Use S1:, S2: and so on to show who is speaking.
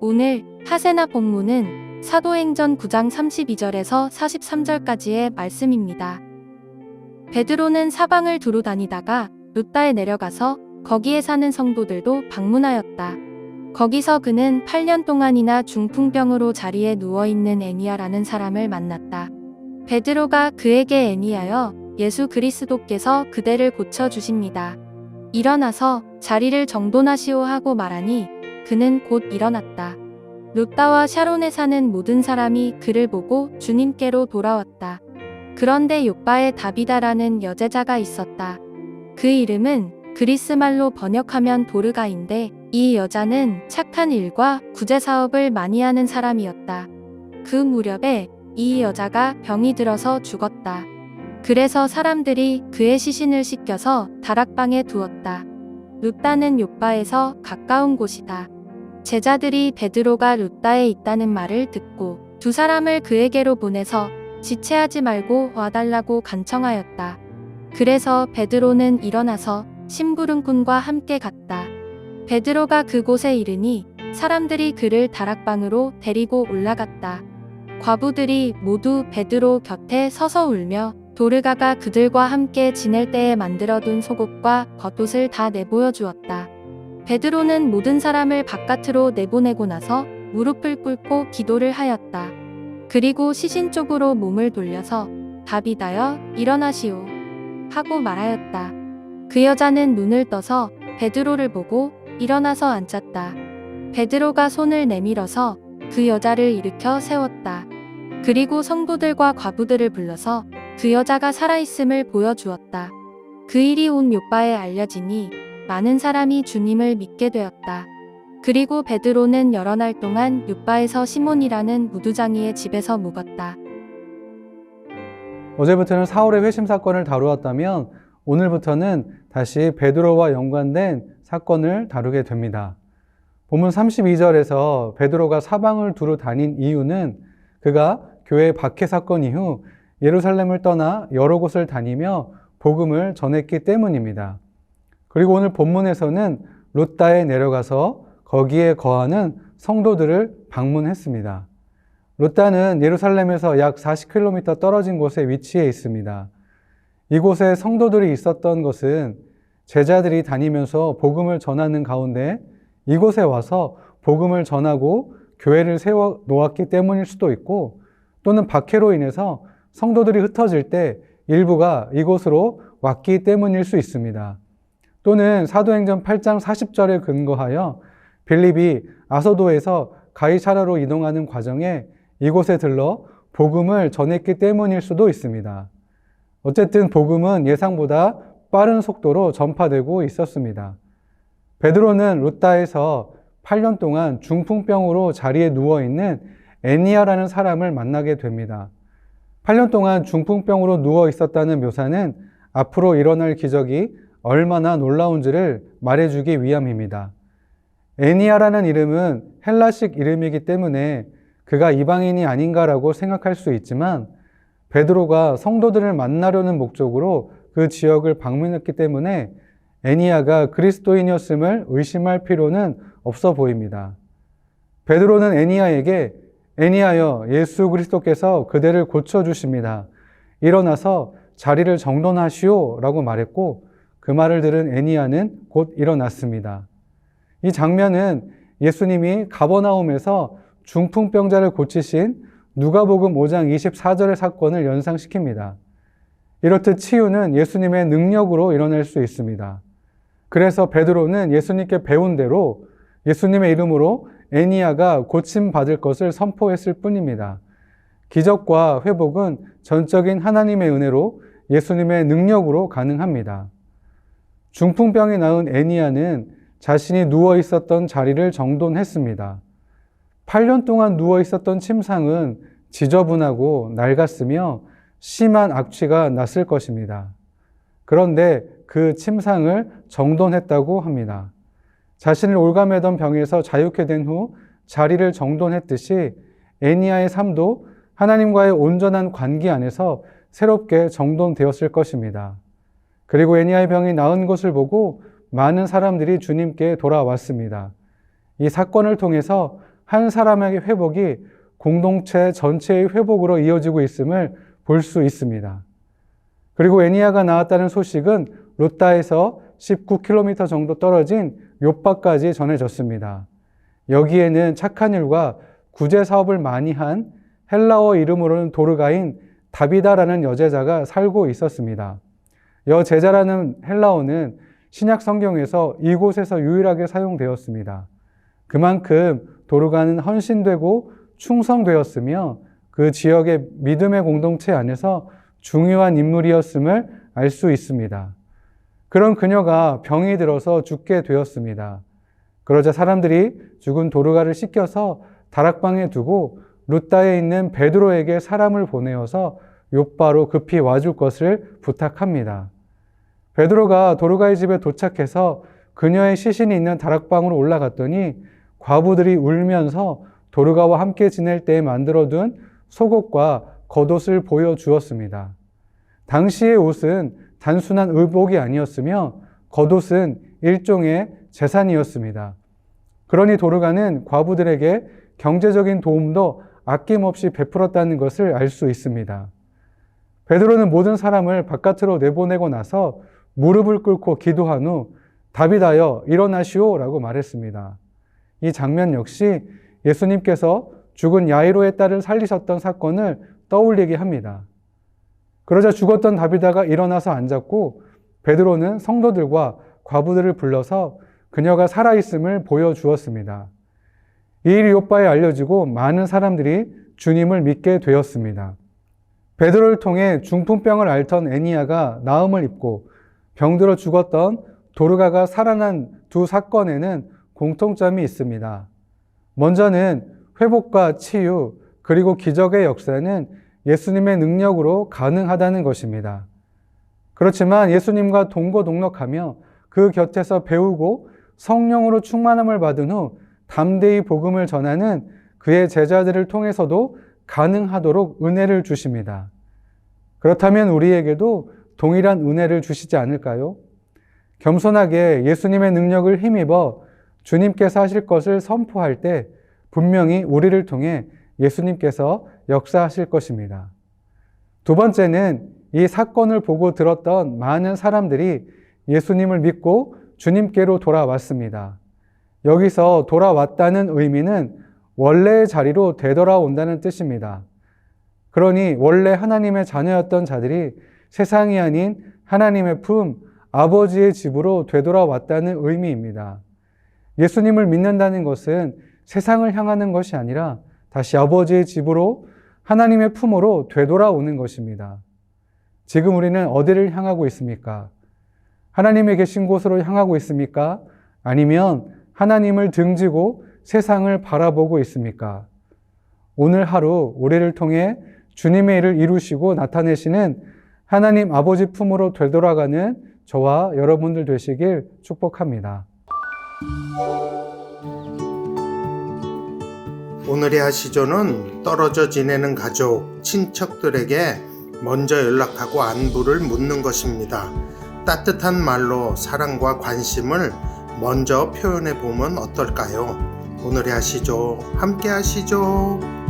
S1: 오늘 하세나 본문은 사도행전 9장 32절에서 43절까지의 말씀입니다. 베드로는 사방을 두루 다니다가 루따에 내려가서 거기에 사는 성도들도 방문하였다. 거기서 그는 8년 동안이나 중풍병으로 자리에 누워 있는 애니아라는 사람을 만났다. 베드로가 그에게 애니하여 예수 그리스도께서 그대를 고쳐 주십니다. 일어나서 자리를 정돈하시오 하고 말하니 그는 곧 일어났다. 루따와 샤론에 사는 모든 사람이 그를 보고 주님께로 돌아왔다. 그런데 요바에 다비다라는 여제자가 있었다. 그 이름은 그리스말로 번역하면 도르가인데 이 여자는 착한 일과 구제 사업을 많이 하는 사람이었다. 그 무렵에 이 여자가 병이 들어서 죽었다. 그래서 사람들이 그의 시신을 씻겨서 다락방에 두었다. 루따는 요바에서 가까운 곳이다. 제자들이 베드로가 루따에 있다는 말을 듣고 두 사람을 그에게로 보내서 지체하지 말고 와달라고 간청하였다. 그래서 베드로는 일어나서 심부름꾼과 함께 갔다. 베드로가 그곳에 이르니 사람들이 그를 다락방으로 데리고 올라갔다. 과부들이 모두 베드로 곁에 서서 울며 도르가가 그들과 함께 지낼 때에 만들어둔 속옷과 겉옷을 다 내보여 주었다. 베드로는 모든 사람을 바깥으로 내보내고 나서 무릎을 꿇고 기도를 하였다. 그리고 시신 쪽으로 몸을 돌려서 다비다여 일어나시오 하고 말하였다. 그 여자는 눈을 떠서 베드로를 보고 일어나서 앉았다. 베드로가 손을 내밀어서 그 여자를 일으켜 세웠다. 그리고 성도들과 과부들을 불러서 그 여자가 살아있음을 보여주었다. 그 일이 온 요바에 알려지니 많은 사람이 주님을 믿게 되었다. 그리고 베드로는 여러 날 동안 요바에서 시몬이라는 무두장이의 집에서 묵었다.
S2: 어제부터는 사울의 회심 사건을 다루었다면 오늘부터는 다시 베드로와 연관된 사건을 다루게 됩니다. 본문 32절에서 베드로가 사방을 두루 다닌 이유는 그가 교회 박해 사건 이후 예루살렘을 떠나 여러 곳을 다니며 복음을 전했기 때문입니다. 그리고 오늘 본문에서는 롯다에 내려가서 거기에 거하는 성도들을 방문했습니다. 롯다는 예루살렘에서 약 40km 떨어진 곳에 위치해 있습니다. 이곳에 성도들이 있었던 것은 제자들이 다니면서 복음을 전하는 가운데 이곳에 와서 복음을 전하고 교회를 세워 놓았기 때문일 수도 있고 또는 박해로 인해서 성도들이 흩어질 때 일부가 이곳으로 왔기 때문일 수 있습니다. 또는 사도행전 8장 40절에 근거하여 빌립이 아소도에서 가이사라로 이동하는 과정에 이곳에 들러 복음을 전했기 때문일 수도 있습니다. 어쨌든 복음은 예상보다 빠른 속도로 전파되고 있었습니다. 베드로는 루따에서 8년 동안 중풍병으로 자리에 누워 있는 애니아라는 사람을 만나게 됩니다. 8년 동안 중풍병으로 누워 있었다는 묘사는 앞으로 일어날 기적이 얼마나 놀라운지를 말해주기 위함입니다. 애니아라는 이름은 헬라식 이름이기 때문에 그가 이방인이 아닌가라고 생각할 수 있지만 베드로가 성도들을 만나려는 목적으로 그 지역을 방문했기 때문에 애니아가 그리스도인이었음을 의심할 필요는 없어 보입니다. 베드로는 애니아에게 애니아여 예수 그리스도께서 그대를 고쳐 주십니다. 일어나서 자리를 정돈하시오 라고 말했고 그 말을 들은 애니아는 곧 일어났습니다. 이 장면은 예수님이 가버나움에서 중풍병자를 고치신 누가복음 5장 24절의 사건을 연상시킵니다. 이렇듯 치유는 예수님의 능력으로 일어날 수 있습니다. 그래서 베드로는 예수님께 배운 대로 예수님의 이름으로 애니아가 고침받을 것을 선포했을 뿐입니다. 기적과 회복은 전적인 하나님의 은혜로 예수님의 능력으로 가능합니다. 중풍병이 나은 애니아는 자신이 누워 있었던 자리를 정돈했습니다. 8년 동안 누워 있었던 침상은 지저분하고 낡았으며 심한 악취가 났을 것입니다. 그런데 그 침상을 정돈했다고 합니다. 자신을 올가매던 병에서 자유케 된 후 자리를 정돈했듯이 애니아의 삶도 하나님과의 온전한 관계 안에서 새롭게 정돈되었을 것입니다. 그리고 애니아의 병이 나은 것을 보고 많은 사람들이 주님께 돌아왔습니다. 이 사건을 통해서 한 사람에게 회복이 공동체 전체의 회복으로 이어지고 있음을 볼 수 있습니다. 그리고 애니아가 나왔다는 소식은 루따에서 19km 정도 떨어진 요빠까지 전해졌습니다. 여기에는 착한 일과 구제 사업을 많이 한 헬라어 이름으로는 도르가인 다비다라는 여제자가 살고 있었습니다. 여제자라는 헬라어는 신약 성경에서 이곳에서 유일하게 사용되었습니다. 그만큼 도르가는 헌신되고 충성되었으며 그 지역의 믿음의 공동체 안에서 중요한 인물이었음을 알 수 있습니다. 그런 그녀가 병이 들어서 죽게 되었습니다. 그러자 사람들이 죽은 도르가를 씻겨서 다락방에 두고 루따에 있는 베드로에게 사람을 보내어서 요바로 급히 와줄 것을 부탁합니다. 베드로가 도르가의 집에 도착해서 그녀의 시신이 있는 다락방으로 올라갔더니 과부들이 울면서 도르가와 함께 지낼 때에 만들어둔 속옷과 겉옷을 보여주었습니다. 당시의 옷은 단순한 의복이 아니었으며 겉옷은 일종의 재산이었습니다. 그러니 도르가는 과부들에게 경제적인 도움도 아낌없이 베풀었다는 것을 알 수 있습니다. 베드로는 모든 사람을 바깥으로 내보내고 나서 무릎을 꿇고 기도한 후 다비다여 일어나시오라고 말했습니다. 이 장면 역시 예수님께서 죽은 야이로의 딸을 살리셨던 사건을 떠올리게 합니다. 그러자 죽었던 다비다가 일어나서 앉았고 베드로는 성도들과 과부들을 불러서 그녀가 살아있음을 보여주었습니다. 이 일이 요빠에 알려지고 많은 사람들이 주님을 믿게 되었습니다. 베드로를 통해 중풍병을 앓던 애니아가 나음을 입고 병들어 죽었던 도르가가 살아난 두 사건에는 공통점이 있습니다. 먼저는 회복과 치유, 그리고 기적의 역사는 예수님의 능력으로 가능하다는 것입니다. 그렇지만 예수님과 동거동락하며 그 곁에서 배우고 성령으로 충만함을 받은 후 담대히 복음을 전하는 그의 제자들을 통해서도 가능하도록 은혜를 주십니다. 그렇다면 우리에게도 동일한 은혜를 주시지 않을까요? 겸손하게 예수님의 능력을 힘입어 주님께서 하실 것을 선포할 때 분명히 우리를 통해 예수님께서 역사하실 것입니다. 두 번째는 이 사건을 보고 들었던 많은 사람들이 예수님을 믿고 주님께로 돌아왔습니다. 여기서 돌아왔다는 의미는 원래의 자리로 되돌아온다는 뜻입니다. 그러니 원래 하나님의 자녀였던 자들이 세상이 아닌 하나님의 품, 아버지의 집으로 되돌아왔다는 의미입니다. 예수님을 믿는다는 것은 세상을 향하는 것이 아니라 다시 아버지의 집으로 하나님의 품으로 되돌아오는 것입니다. 지금 우리는 어디를 향하고 있습니까? 하나님의 계신 곳으로 향하고 있습니까? 아니면 하나님을 등지고 세상을 바라보고 있습니까? 오늘 하루 우리를 통해 주님의 일을 이루시고 나타내시는 하나님 아버지 품으로 되돌아가는 저와 여러분들 되시길 축복합니다.
S3: 오늘의 하시조는 떨어져 지내는 가족, 친척들에게 먼저 연락하고 안부를 묻는 것입니다. 따뜻한 말로 사랑과 관심을 먼저 표현해 보면 어떨까요? 오늘의 하시조 함께 하시죠.